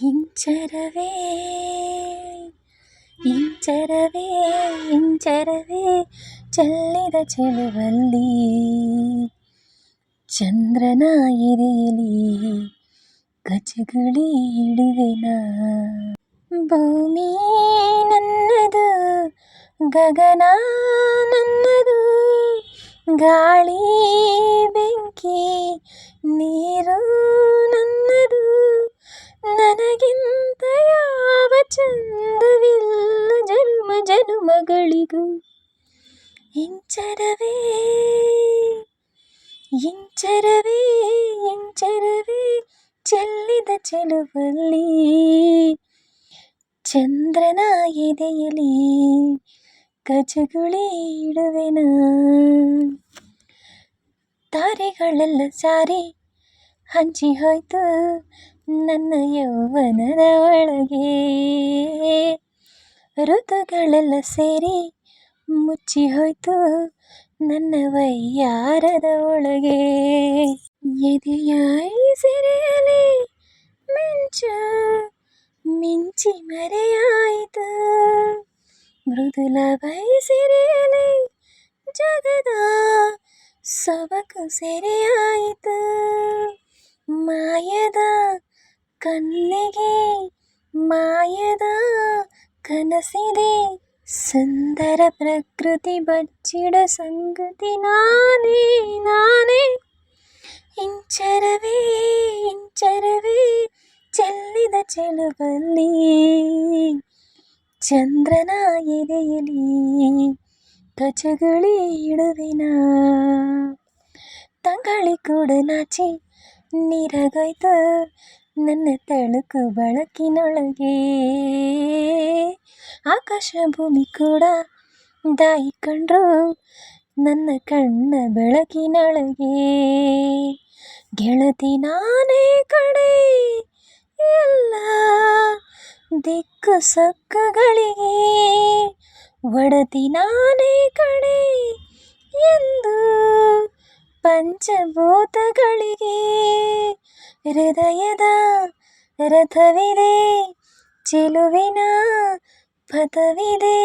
ಇಂಚರವೇ ಇಂಚರವೇ ಇಂಚರವೇ ಚೆಲ್ಲಿದ ಚೆಲುವಲ್ಲಿ ಚಂದ್ರನ ಎದೆಯಲಿ ಕಚಗುಳಿ ಇಡುವೆನ ಭೂಮಿ ನನ್ನದು ಗಗನ ನನ್ನದು ಗಾಳಿ ಬೆಂಕಿ ನೀರು ಚಂದವಿಲ್ಲ ಜನ್ಮ ಜನುಮಗಳಿಗೂ ಇಂಚರವೇ ಇಂಚರವೇ ಇಂಚರವೇ ಚೆಲ್ಲಿದ ಚೆಲುವಲ್ಲಿ ಚಂದ್ರನ ಎದೆಯಲಿ ಕಚಗುಳಿ ಇಡುವೆನ ತಾರೆಗಳೆಲ್ಲ ಸಾರಿ ಹಂಚಿ ಹೋಯ್ತು ನನ್ನ ಯೌವನದ ಒಳಗೆ. ಋತುಗಳೆಲ್ಲ ಸೇರಿ ಮುಚ್ಚಿ ಹೋಯ್ತು ನನ್ನ ವಯ್ಯಾರದ ಒಳಗೆ. ಎದೆಯಾಯಿ ಸೆರೆಯಲಿ ಮಿಂಚು ಮಿಂಚಿ ಮರೆಯಾಯಿತು. ಮೃದುಲ ಬಯಸಿರೆಯಲಿ ಜಗದ ಸೊಬಕು ಸೆರೆಯಾಯಿತು. ಕಣ್ಣಿಗೆ ಮಾಯದ ಕನಸಿದೆ ಸುಂದರ ಪ್ರಕೃತಿ ಬಚ್ಚಿಡ ಸಂಗತಿ ನಾನೇ ನಾನೇ ಇಂಚರವೇ ಇಂಚರವೇ ಚೆಲ್ಲಿದ ಚೆಲುವಲ್ಲಿ ಚಂದ್ರನ ಎದೆಯಲಿ ಕಚಗುಳಿ ಇಡುವಿನ ತಂಗಾಳಿ ಕೂಡ ನಾಚಿ ನೀರಾಗೋಯ್ತು ನನ್ನ ತಳುಕು ಬಳಕಿನೊಳಗೆ. ಆಕಾಶ ಭೂಮಿ ಕೂಡ ದಾಯಿ ಕಂಡ್ರು ನನ್ನ ಕಣ್ಣ ಬೆಳಕಿನೊಳಗೆ. ಗೆಳತಿ ನಾನೇ ಕಡೆ ಎಲ್ಲ ದಿಕ್ಕು ಸೊಕ್ಕುಗಳಿಗೆ ಒಡತಿ ನಾನೇ ಕಡೆ ಎಂದು ಪಂಚಭೂತಗಳಿಗೆ. ಹೃದಯದ ರಥವಿದೆ ಚೆಲುವಿನ ಪಥವಿದೆ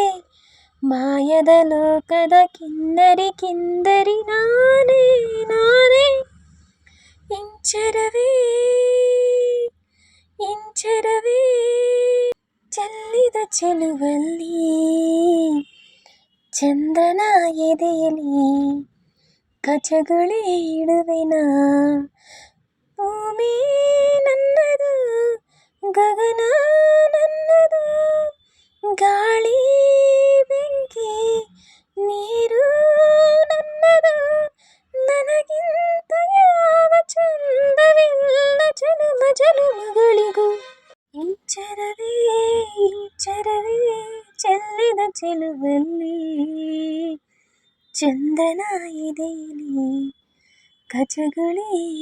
ಮಾಯದ ಲೋಕದ ಕಿನ್ನರಿ ಕಿಂದರಿ ನಾನೇ ನಾನೇ ಇಂಚರವೇ ಇಂಚರವೇ ಚೆಲ್ಲಿದ ಚೆಲುವಲ್ಲಿ ಚಂದ್ರನ ಎದೆಯಲಿ ಕಚಗುಳಿ ಇಡುವೆನ ಭೂಮಿ ನನ್ನದು ಗಗನ ನನ್ನದು ಗಾಳಿ ಬೆಂಕಿ ನೀರು ನನ್ನದು ನನಗಿಂತ ಯಾವ ಚಂದವಿಲ್ಲ ಜನುಮ ಜನುಮಗಳಿಗೂ ಇಂಚರವೇ ಇಂಚರವೇ ಚೆಲ್ಲಿದ ಚೆಲುವಲ್ಲಿ ಚಂದನ ಎದೆಯಲಿ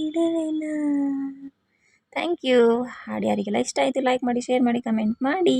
ಇಡುವೆನ ಥ್ಯಾಂಕ್ ಯು ಹಾಡು ಯಾರಿಗೆಲ್ಲ ಇಷ್ಟ ಆಯಿತು ಲೈಕ್ ಮಾಡಿ ಶೇರ್ ಮಾಡಿ ಕಮೆಂಟ್ ಮಾಡಿ.